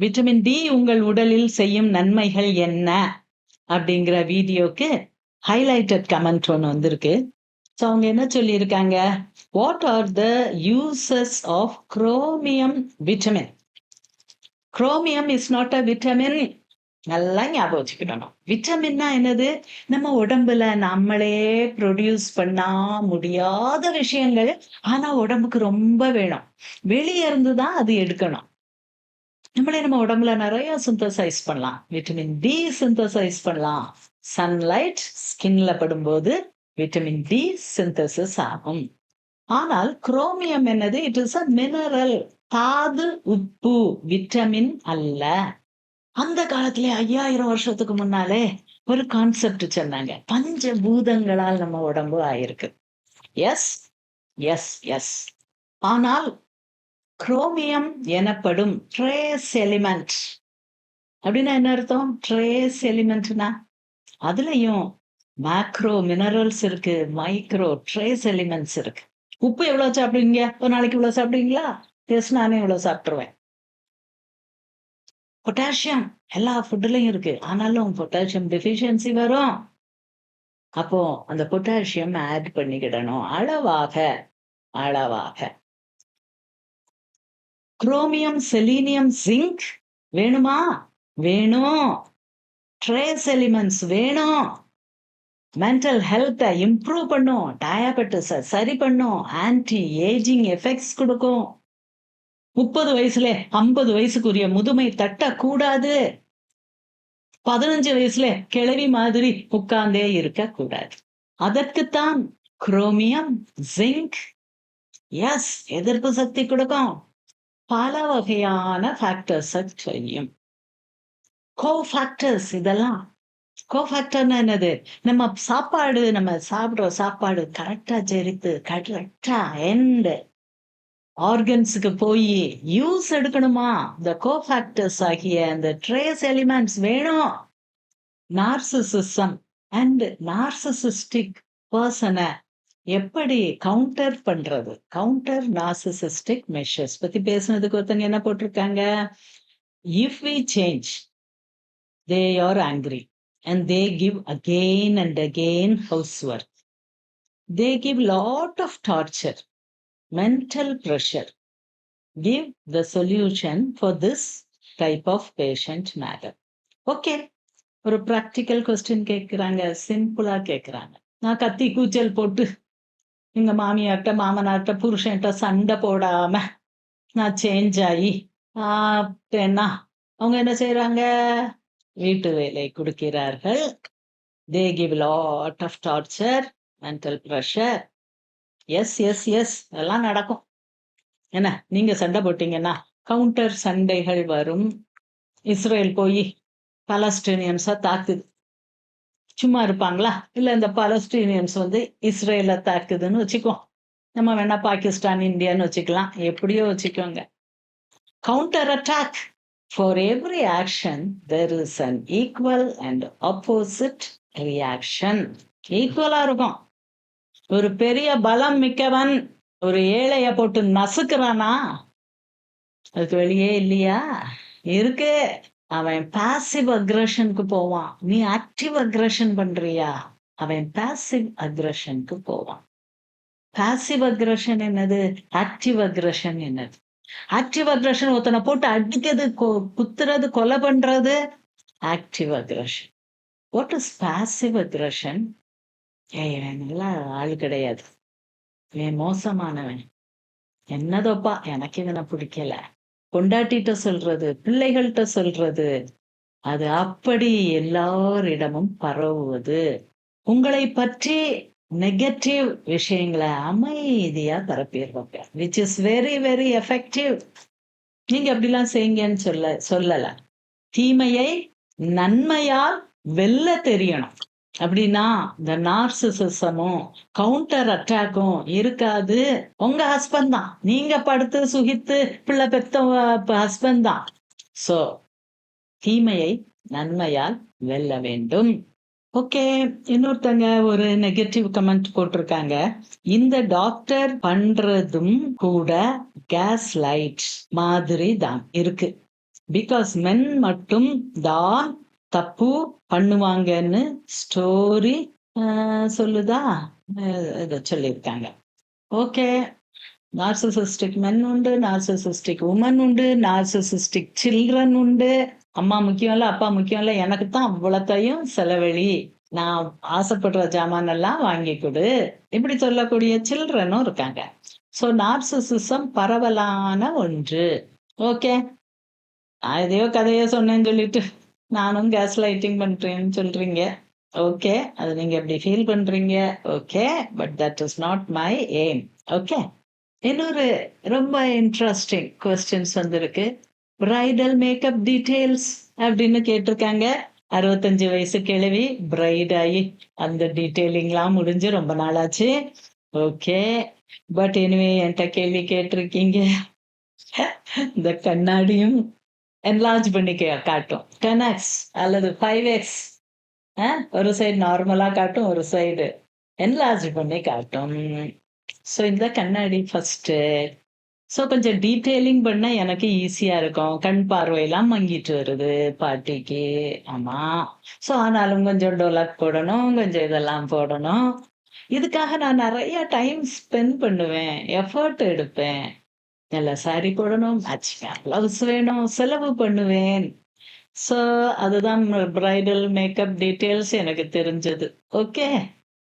Vitamin D உங்கள் உடலில் செய்யும் நன்மைகள் என்ன? அப்படிங்கிற வீடியோக்கு ஹைலைட்டட் கமெண்ட் ஒன்று வந்திருக்கு. ஸோ அவங்க என்ன சொல்லியிருக்காங்க? What are the uses of chromium vitamin chromium is not a vitamin நல்லா ஞாபகம் வச்சுக்கிடணும் விட்டமின்னா என்னது? நம்ம உடம்புல நம்மளே ப்ரொடியூஸ் பண்ணா முடியாத விஷயங்கள் ஆனா உடம்புக்கு ரொம்ப வேணும். வெளியே இருந்து தான் அது எடுக்கணும். நம்மளே நம்ம உடம்புல நிறைய சிந்தசைஸ் பண்ணலாம். விட்டமின் டி சிந்தசைஸ் பண்ணலாம். சன்லைட் ஸ்கின்ல படும்போது விட்டமின் டி சிந்தசிஸ் ஆகும். ஆனால் குரோமியம் என்னது? இட் இஸ் அ மினரல் தாது உப்பு விட்டமின் அல்ல. அந்த காலத்திலே ஐயாயிரம் வருஷத்துக்கு முன்னாலே ஒரு கான்செப்ட் சொன்னாங்க. பஞ்ச பூதங்களால் நம்ம உடம்பு ஆயிருக்கு. எஸ் எஸ் எஸ் ஆனால் குரோமியம் எனப்படும் ட்ரேஸ் எலிமெண்ட் அப்படின்னா என்ன அர்த்தம்? ட்ரேஸ் எலிமெண்ட்னா அதுலயும் மேக்ரோ மினரல்ஸ் இருக்கு மைக்ரோ ட்ரேஸ் எலிமெண்ட்ஸ் இருக்கு. உப்பு எவ்வளவு சாப்பிடுவீங்க? ஒரு நாளைக்கு இவ்வளவு சாப்பிடுவீங்களா? டேஸ்ட் நானே இவ்வளவு சாப்பிட்டுருவேன். பொட்டாசியம் எல்லா ஃபுட்லயும் இருக்கு. ஆனாலும் பொட்டாசியம் டெஃபிஷியன்சி வரும். அப்போ அந்த பொட்டாசியம் ஆட் பண்ணிக்கிடணும். அளவாக அளவாக. குரோமியம் செலீனியம் ஜிங்க் வேணுமா? வேணும். ட்ரேஸ் எலிமெண்ட்ஸ் வேணும். மென்டல் ஹெல்த்தை இம்ப்ரூவ் பண்ணும். டயபெட்டிஸை சரி பண்ணும். ஆன்டி ஏஜிங் எஃபெக்ட்ஸ் கொடுக்கும். முப்பது வயசுல ஐம்பது வயசுக்குரிய முதுமை தட்டக்கூடாது. பதினஞ்சு வயசுல கிளவி மாதிரி உட்கார்ந்தே இருக்க கூடாது அதற்குத்தான் குரோமியம் ஜிங்க் எஸ் எதிர்ப்பு சக்தி கொடுக்கும். பல வகையான ஃபேக்டர்ஸை செய்யும். கோ ஃபேக்டர்ஸ் இதெல்லாம் கோ ஃபேக்டர்னா என்னது? நம்ம சாப்பாடு நம்ம சாப்பிட்ற சாப்பாடு கரெக்டா ஜெரித்து கரெக்டா எண்ட் ஆர்கன்ஸுக்கு போய் யூஸ் எடுக்கணுமா? இந்த கோஃபேக்டர்ஸ் ஆகிய அந்த ட்ரேஸ் எலிமெண்ட்ஸ் வேணும். நார்சிசிசம் அண்ட் நார்சிசிஸ்டிக் பர்சனை எப்படி கவுண்டர் பண்றது? கவுண்டர் நார்சிசிஸ்டிக் மெஷர்ஸ் பத்தி பேசுனதுக்கு ஒருத்தங்க என்ன போட்டிருக்காங்க? If we change they are angry and they give again and again house work they give lot of torture mental pressure give the solution for this type of patient matter okay ஒரு practical question கேட்குறாங்க சிம்பிளா கேட்குறாங்க நான் கத்தி கூச்சல் போட்டு எங்க மாமியார்கிட்ட மாமனார்கிட்ட புருஷன்கிட்ட சண்டை போடாம நான் சேஞ்ச் ஆகி என்ன அவங்க என்ன செய்யறாங்க வீட்டு வேலை கொடுக்கிறார்கள். They give lot of torture mental pressure yes yes yes எல்லாம் நடக்கும். என்ன நீங்க சண்டை போட்டீங்கன்னா கவுண்டர் சண்டைகள் வரும். இஸ்ரேல் போய் பலஸ்டீனியன்ஸா தாக்குது. சும்மா இருப்பாங்களா? இல்லை இந்த பலஸ்டீனியன்ஸ் வந்து இஸ்ரேல தாக்குதுன்னு வச்சுக்கோ. நம்ம வேணா பாகிஸ்தான் இந்தியான்னு வச்சுக்கலாம். எப்படியோ வச்சுக்கோங்க. Counter attack for every action there is an equal and opposite reaction ஈக்குவலா இருக்கும். ஒரு பெரிய பலம் மிக்கவன் ஒரு ஏழைய போட்டு நசுக்கிறானா? அதுக்கு வெளியே இல்லையா? இருக்கு. அவன் பாசிவ் அக்ரஷனுக்கு போவான். நீ ஆக்டிவ் அக்ரஷன் பண்றியா? அவன் பாசிவ் அக்ரஷனுக்கு போவான். பாசிவ் அக்ரஷன் என்னது? ஆக்டிவ் அக்ரஷன் என்னது? ஆக்டிவ் அக்ரஷன் ஒருத்தனை போட்டு அடிக்கிறது குத்துறது கொலை பண்றது active aggression what is passive aggression ஏய் இவன் ஆள் கிடையாது. இவன் மோசமானவன். என்னதோப்பா? எனக்கு இவனை பிடிக்கல. கொண்டாட்டிட்ட சொல்றது பிள்ளைகள்கிட்ட சொல்றது அது அப்படி எல்லாரிடமும் பரவுவது. உங்களை பற்றி நெகட்டிவ் விஷயங்களை அமைதியா பரப்பிடுவாங்க which is very very effective நீங்க அப்படிலாம் செய்யுங்கன்னு சொல்ல சொல்லல. தீமையை நன்மையால் வெல்ல தெரியணும். அப்படின்னா இந்த நார்சிசமும் கவுண்டர் அட்டாக்கும் இருக்காது. உங்க ஹஸ்பண்ட் தான். நீங்க படுத்து சுகித்து பிள்ளை பெத்த ஹஸ்பண்ட் தான். சோ தீமையை நன்மையால் வெல்ல வேண்டும். ஓகே இன்னொருத்தங்க ஒரு நெகட்டிவ் கமெண்ட் போட்டிருக்காங்க. இந்த டாக்டர் பண்றதும் கூட கேஸ் லைட் மாதிரி தான் இருக்கு. பிகாஸ் மென் மட்டும் தான் தப்பு பண்ணுவாங்கன்னு ஸ்டோரி சொல்லுதா? சொல்லியிருக்காங்க. ஓகே நார்சசிஸ்டிக் மென் உண்டு நார்சசிஸ்டிக் உமன் உண்டு நார்சசிஸ்டிக் சில்ட்ரன் உண்டு. அம்மா முக்கியம் இல்லை அப்பா முக்கியம் இல்லை எனக்கு தான் அவ்வளத்தையும் செலவழி. நான் ஆசைப்படுற ஜாமான் எல்லாம் வாங்கி கொடு. இப்படி சொல்லக்கூடிய சில்ட்ரனும் இருக்காங்க. ஸோ நார்சசிசம் பரவலான ஒன்று. ஓகே நான் எதையோ கதையோ சொன்னேன்னு சொல்லிட்டு நானும் கேஸ் லைட்டிங் பண்றேன்னு சொல்றீங்க. ஓகே அது நீங்க எப்படி ஃபீல் பண்றீங்க? Okay but that is not my aim okay இன்னொரு ரொம்ப இன்ட்ரெஸ்டிங் கொஸ்டின்ஸ் வந்திருக்கு. பிரைடல் மேக்கப் டீடைல்ஸ் அப்படின்னு கேட்டிருக்காங்க. அறுபத்தஞ்சு வயசு கிழவி பிரைட் ஆகி அந்த டீட்டெயிலிங்லாம் முடிஞ்சு ரொம்ப நாளாச்சு. ஓகே பட் எனிவே என்கிட்ட கேள்வி கேட்டிருக்கீங்க. இந்த கண்ணாடியும் என்லார்ஜ் பண்ணி காட்டும். டென் எக்ஸ் அல்லது ஃபைவ் எக்ஸ் ஒரு சைடு நார்மலாக காட்டும் ஒரு சைடு என்லார்ஜ் பண்ணி காட்டும். ஸோ இந்த கண்ணாடி ஃபஸ்ட்டு ஸோ கொஞ்சம் டீட்டெயிலிங் பண்ண எனக்கு ஈஸியாக இருக்கும். கண் பார்வையெல்லாம் மங்கிட்டு வருது பாட்டிக்கு. ஆமாம் ஸோ ஆனாலும் கொஞ்சம் டொலக் போடணும் கொஞ்சம் இதெல்லாம் போடணும். இதுக்காக நான் நிறைய டைம் ஸ்பெண்ட் பண்ணுவேன். எஃபர்ட் எடுப்பேன். நல்ல சாரி போடணும். மேட்சிங்காக பிளவுஸ் வேணும். செலவு பண்ணுவேன். ஸோ அதுதான் பிரைடல் மேக்கப் டீட்டெயில்ஸ் எனக்கு தெரிஞ்சது. ஓகே